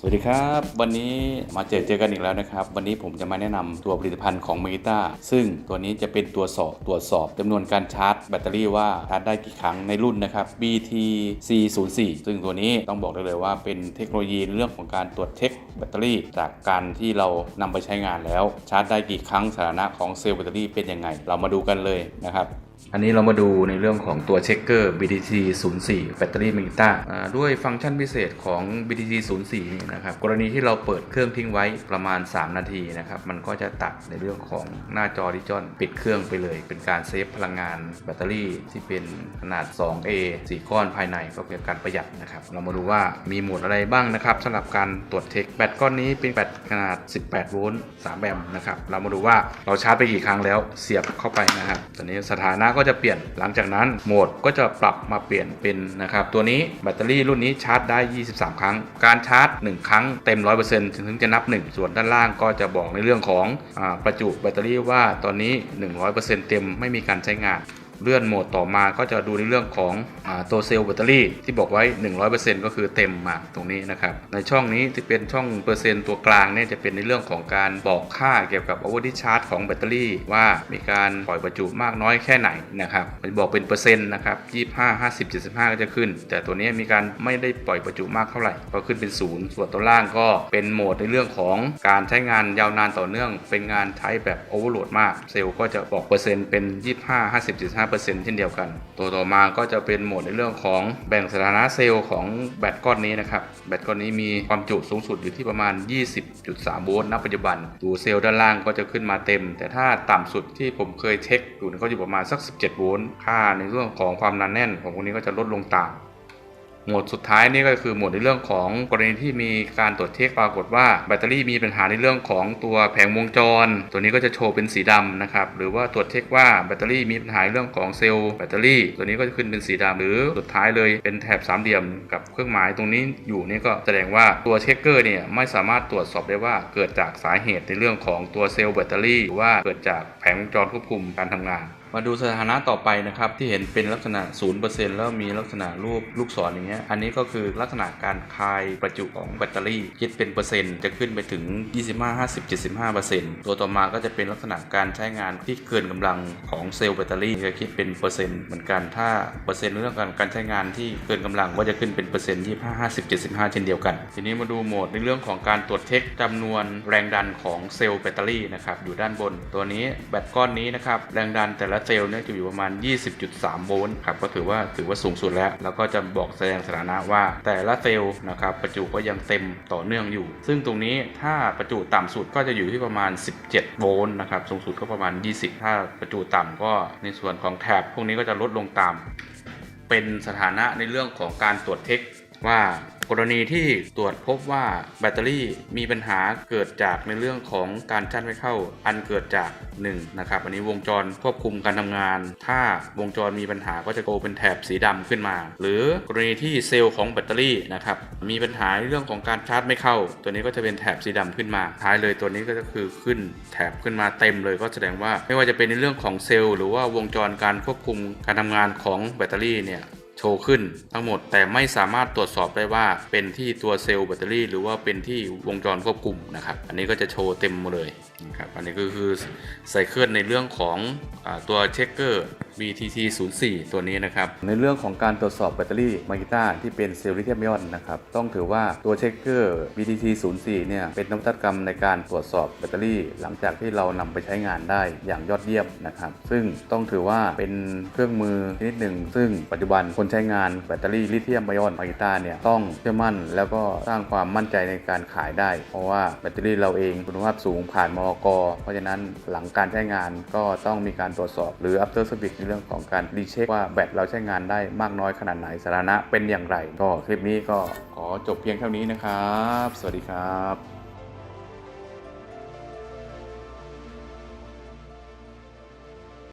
สวัสดีครับ วันนี้มาเจอเจอกันอีกแล้วนะครับ วันนี้ผมจะมาแนะนำตัวผลิตภัณฑ์ของ m e t a ซึ่งตัวนี้จะเป็นตัวสอบตรวจสอบจำนวนการชาร์จแบตเตอรี่ว่าชาร์จได้กี่ครั้งในรุ่นนะครับ BT C04 ซึ่งตัวนี้ต้องบอกได้เลยว่าเป็นเทคโนโลยีเรื่องของการตรวจเช็คแบตเตอรี่ จากการที่เรานำไปใช้งานแล้วชาร์จได้กี่ครั้งสถานะของเซลล์แบตเตอรี่เป็นยังไง เรามาดูกันเลยนะครับ อันนี้เรามาดูในเรื่องของตัวเช็คเกอร์ BTC 04แบตเตอรี่มิต้าด้วยฟังก์ชันพิเศษของ BTC 04นี่นะครับ กรณีที่เราเปิดเครื่องทิ้งไว้ประมาณ 3 นาทีนะครับ มันก็จะตัดในเรื่องของหน้าจอดิจิตอลปิดเครื่องไปเลย เป็นการเซฟพลังงานแบตเตอรี่ที่เป็นขนาด 2A 4 ก้อนภายในก็เป็นการประหยัดนะครับ เรามาดูว่ามีโหมดอะไรบ้างนะครับสำหรับการตรวจเช็คแบตก้อนนี้เป็นแบตขนาด 18 โวลต์ 3 แอมป์นะครับ เรามาดูว่าเราชาร์จไปกี่ครั้งแล้วเสียบเข้าไปนะครับ ตอนนี้สถานะก็จะเปลี่ยนหลังจากนั้นโหมดก็จะปรับมาเปลี่ยนเป็นนะครับตัวนี้แบตเตอรี่รุ่นนี้ชาร์จได้ 23 ครั้ง การชาร์จ 1 ครั้งเต็ม 100%ถึงจะนับ 1 ส่วนด้านล่างก็จะบอกในเรื่องของอประจุแบตเตอรี่ว่าตอนนี้ 100%เต็มไม่มีการใช้งาน เลื่อนโหมดต่อมาก็จะดูในเรื่องของอตัวเซลล์แบตเตอรี่ที่บอกไว้ 100%ก็คือเต็มมาตรงนี้นะครับ ในช่องนี้ที่เป็นช่องเปอร์เซ็นต์ตัวกลางเนี่ยจะเป็นในเรื่องของการบอกค่าเกี่ยวกับ over discharge ของแบตเตอรี่ ว่ามีการปล่อยประจุมากน้อยแค่ไหนนะครับมันบอกเป็นเปอร์เซ็นต์นะครับ25 50 75 ก็จะขึ้น แต่ตัวนี้มีการไม่ได้ปล่อยประจุมากเท่าไหร่ก็ขึ้นเป็นศูนย์ส่วนตัวล่างก็เป็นโหมดในเรื่องของการใช้งานยาวนานต่อเนื่อง เป็นงานใช้แบบโอเวอร์โหลดมากเซลล์ก็จะบอกเปอร์เซ็นต์เป็น 25 50 75เเช่นเดียวกัน ตัวต่อมาก็จะเป็นโหมดในเรื่องของแบ่งสถานะเซลล์ของแบตก้อนนี้นะครับ แบตก้อนนี้มีความจุสูงสุดอยู่ที่ประมาณ 20.3 โวลต์ณปัจจุบันตัวเซลล์ด้านล่างก็จะขึ้นมาเต็ม แต่ถ้าต่ำสุดที่ผมเคยเช็คอยู่ก็อยู่ประมาณสัก 17 โวลต์ ค่าในเรื่องของความหนาแน่นของพวกนี้ก็จะลดลงตาม หมดสุดท้ายนี่ก็คือหมดในเรื่องของกรณีที่มีการตรวจเช็คปรากฏว่าแบตเตอรี่มีปัญหาในเรื่องของตัวแผงวงจร ตัวนี้ก็จะโชว์เป็นสีดำนะครับหรือว่าตรวจเช็คว่าแบตเตอรี่มีปัญหาเรื่องของเซลล์แบตเตอรี่ ตัวนี้ก็จะขึ้นเป็นสีดำหรือสุดท้ายเลยเป็นแถบสามเหลี่ยมกับเครื่องหมายตรงนี้อยู่นี่ก็แสดงว่าตัวเช็คเกอร์เนี่ยไม่สามารถตรวจสอบได้ว่าเกิดจากสาเหตุในเรื่องของตัวเซลล์แบตเตอรี่หรือว่าเกิดจากแผงวงจรควบคุมการทำงาน มาดูสถานะต่อไปนะครับที่เห็นเป็นลักษณะ 0%แล้วมีลักษณะรูปลูกศรอย่างเงี้ยอันนี้ก็คือลักษณะการคายประจุของแบตเตอรี่คิดเป็นเปอร์เซ็นต์จะขึ้นไปถึง 25 50 75 ตัวต่อมาก็จะเป็นลักษณะการใช้งานที่เกินกำลังของเซลล์แบตเตอรี่จะคิดเป็นเปอร์เซ็นต์เหมือนกันถ้าเปอร์เซ็นต์ในเรื่องการการใช้งานที่เกินกำลังก็จะขึ้นเป็นเปอร์เซ็นต์25 50 75 เช่นเดียวกัน ทีนี้มาดูโหมดในเรื่องของการตรวจเช็คจำนวนแรงดันของเซลล์แบตเตอรี่นะครับอยู่ด้านบนตัวนี้แบตก้อนนี้นะครับแรงดันแต่ละเซลล์เนี่ยจะอยู่ประมาณ 20.3 โวลต์ครับก็ถือว่าถือว่าสูงสุดแล้ว แล้วก็จะบอกแสดงสถานะว่า แต่ละเซลล์นะครับประจุก็ยังเต็มต่อเนื่องอยู่ ซึ่งตรงนี้ถ้าประจุต่ำสุดก็จะอยู่ที่ประมาณ 17 โวลต์นะครับสูงสุดก็ประมาณ 20 ถ้าประจุต่ำก็ในส่วนของแถบพวกนี้ก็จะลดลงตาม เป็นสถานะในเรื่องของการตรวจเทค ว่ากรณีที่ตรวจพบว่าแบตเตอรี่มีปัญหาเกิดจากในเรื่องของการชาร์จไม่เข้า อันเกิดจาก1นะครับอันนี้วงจรควบคุมการทำงาน ถ้าวงจรมีปัญหาก็จะโกเป็นแถบสีดำขึ้นมา หรือกรณีที่เซลล์ของแบตเตอรี่นะครับมีปัญหาในเรื่องของการชาร์จไม่เข้า ตัวนี้ก็จะเป็นแถบสีดำขึ้นมา ท้ายเลยตัวนี้ก็จะคือขึ้นแถบขึ้นมาเต็มเลยก็แสดงว่าไม่ว่าจะเป็นในเรื่องของเซลล์หรือว่าวงจรการควบคุมการทำงานของแบตเตอรี่เนี่ย โชว์ขึ้นทั้งหมด แต่ไม่สามารถตรวจสอบได้ว่าเป็นที่ตัวเซลล์แบตเตอรี่ หรือว่าเป็นที่วงจรควบคุมนะครับ อันนี้ก็จะโชว์เต็มมาเลยนะครับ อันนี้ก็คือใส่เคลื่อนในเรื่องของอตัวเช็คเกอร์ BTT 04 ตัวนี้นะครับ ในเรื่องของการตรวจสอบแบตเตอรี่มากิต้าที่เป็นเซลล์ลิเธียมไอออนนะครับ ต้องถือว่าตัวเช็คเกอร์ BTT 04 เนี่ย เป็นนวัตกรรมในการตรวจสอบแบตเตอรี่ หลังจากที่เรานำไปใช้งานได้อย่างยอดเยี่ยมนะครับ ซึ่งต้องถือว่าเป็นเครื่องมือชนิดหนึ่ง ซึ่งปัจจุบันคนใช้งานแบตเตอรี่ลิเธียมไอออนมากิต้าเนี่ยต้องเชื่อมั่น แล้วก็สร้างความมั่นใจในการขายได้ เพราะว่าแบตเตอรี่เราเองคุณภาพสูงผ่านมอกเพราะฉะนั้นหลังการใช้งานก็ต้องมีการตรวจสอบหรือ after service ในเรื่องของการรีเช็คว่าแบตเราใช้งานได้มากน้อยขนาดไหนสถานะเป็นอย่างไร ก็คลิปนี้ก็ขอจบเพียงเท่านี้นะครับ สวัสดีครับ